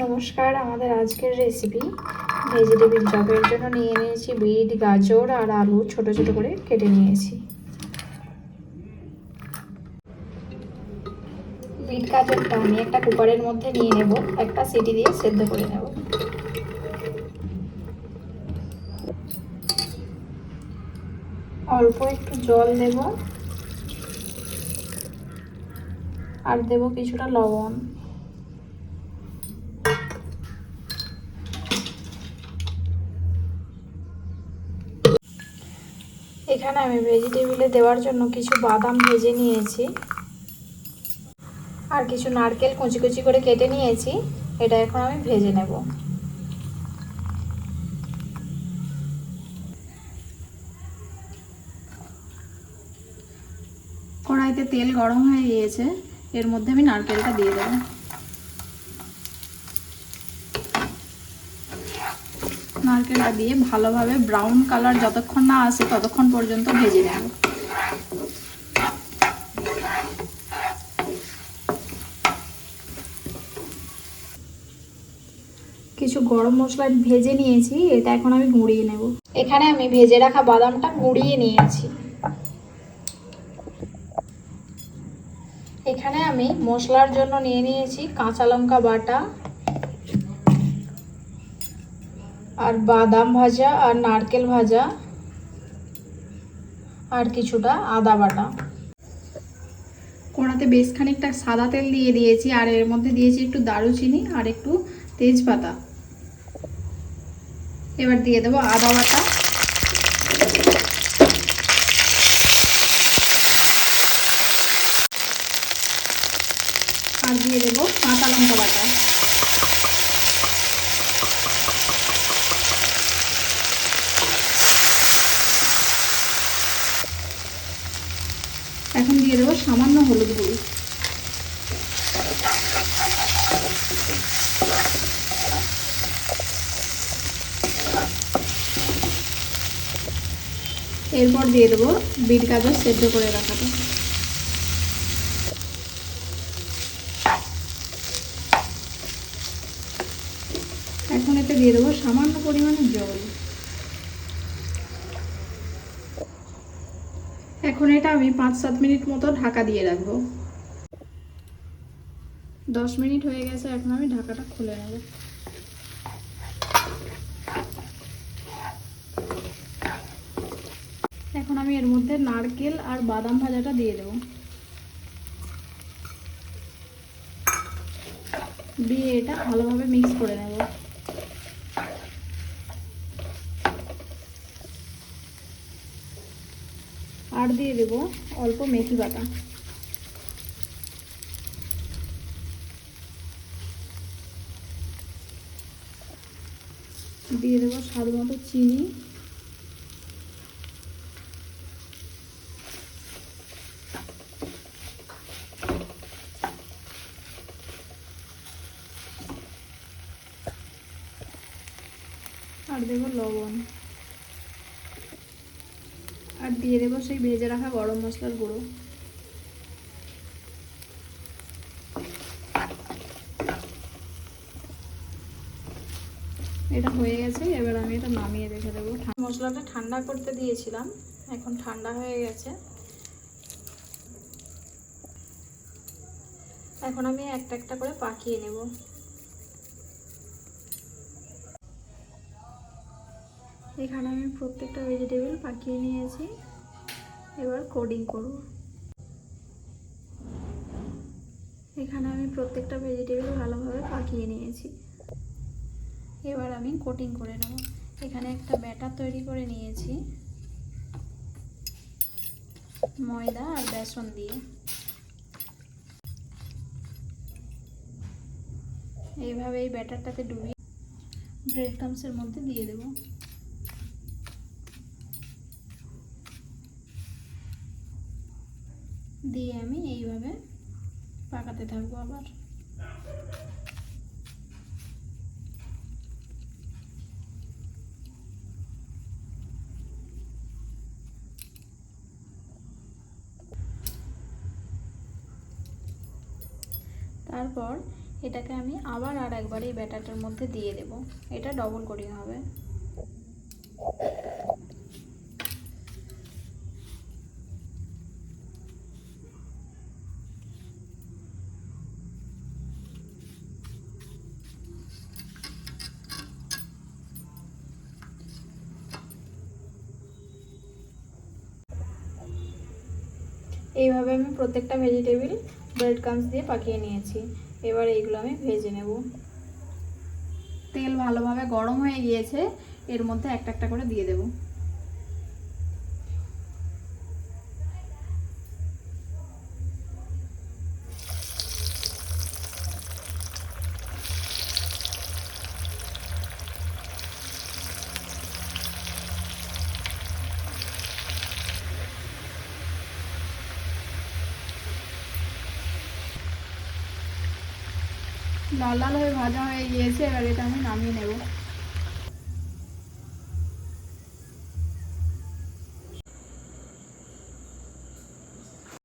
নমস্কার, আমাদের আজকের রেসিপি ভেজিটেবিল চপের জন্য নিয়ে নিয়েছি। বিট, গাজর আর আলু ছোট ছোট করে কেটে নিয়েছি। বিট, গাজরটা আমি একটা কুকারের মধ্যে নিয়ে নেব। একটা সিটি দিয়ে সেদ্ধ করে নেব। অল্প একটু জল দেব। আর দেব কিছুটা লবণ। এখানে আমি ভেজিটেবিলে দেওয়ার জন্য কিছু বাদাম ভেজে নিয়েছি। আর কিছু নারকেল কুচি কুচি করে কেটে নিয়েছি। এটা এখন আমি ভেজে নেব। কড়াইতে তেল গরম হয়ে গিয়েছে। এর মধ্যে আমি নারকেলটা দিয়ে দেবো। নারকেলটা দিয়ে ভালোভাবে ব্রাউন কালার যতক্ষণ না আসে ততক্ষণ পর্যন্ত ভেজে নেব। কিছু গরম মশলা ভেজে নিয়েছি, এটা এখন আমি গুঁড়িয়ে নেব। এখানে আমি ভেজে রাখা বাদামটা গুঁড়িয়ে নিয়েছি। এখানে আমি মশলার জন্য নিয়ে নিয়েছি কাঁচা লঙ্কা বাটা আর বাদাম ভাজা আর নারকেল ভাজা আর কিছুটা আদা বাটা। কড়াতে বেশ খানিকটা সাদা তেল দিয়ে দিয়েছি, আর এর মধ্যে দিয়েছি একটু দারুচিনি আর একটু তেজপাতা। এবার দিয়ে দেবো আদা বাটা। আর দিয়ে দেবো কাঁচা লঙ্কা বাটা। এখন দিয়ে দেবো সামান্য হলুদ গুঁড়ি। এরপর দিয়ে দেবো বিট গাজর সেদ্ধ করে রাখাটা এখন এতে দিয়ে দেবো সামান্য পরিমাণে জল। এখন এটা আমি পাঁচ সাত মিনিট মতো ঢাকা দিয়ে রাখব। দশ মিনিট হয়ে গেছে, এখন আমি ঢাকাটা খুলে নেব। এখন আমি এর মধ্যে নারকেল আর বাদাম ভাজাটা দিয়ে দেবো। দিয়ে এটা ভালোভাবে মিক্স করে নেব। আর দিয়ে দেবো অল্প মেথি বাটা। দিয়ে দেবো স্বাদ মতো চিনি। আর দেবো লবণ। দিয়ে দেবো সেই ভেজে রাখা গরম মশলার গুঁড়ো। এটা হয়ে গেছে, এবার আমি এটা নামিয়ে রেখে দেবো। মশলাটা ঠান্ডা করতে দিয়েছিলাম, এখন ঠান্ডা হয়ে গেছে। এখন আমি একটা একটা করে পাকিয়ে নেব। এখানে আমি প্রত্যেকটা ভেজিটেবল পাকিয়ে নিয়েছি। এবার কোডিং করব। এখানে আমি প্রত্যেকটা ভেজিটেবল ভালোভাবে পাকিয়ে নিয়েছি। এবার আমি কোটিং করে নেব। এখানে একটা ব্যাটার তৈরি করে নিয়েছি। ময়দা আর বেসন দিয়ে। এইভাবে এই ব্যাটারটাতে ডুবিয়ে ব্রেড ক্রামসের মধ্যে দিয়ে দেবো। দিয়ে আমি এইভাবে পাকাতে থাকব আবার। তারপর এটাকে আমি আবার আর একবার এই ব্যাটারটার মধ্যে দিয়ে দেব। এটা ডবল কোটিং হবে। এইভাবে আমি প্রত্যেকটা ভেজিটেবিল ব্রেড ক্রামস দিয়ে পাকিয়ে নিয়েছি। এবার এইগুলো আমি ভেজে নেব। তেল ভালোভাবে গরম হয়ে গিয়েছে, এর মধ্যে একটা একটা করে দিয়ে দেব। লাল লাল হয়ে ভাজা হয়ে গিয়েছে এবার এটা আমি নামিয়ে নেব।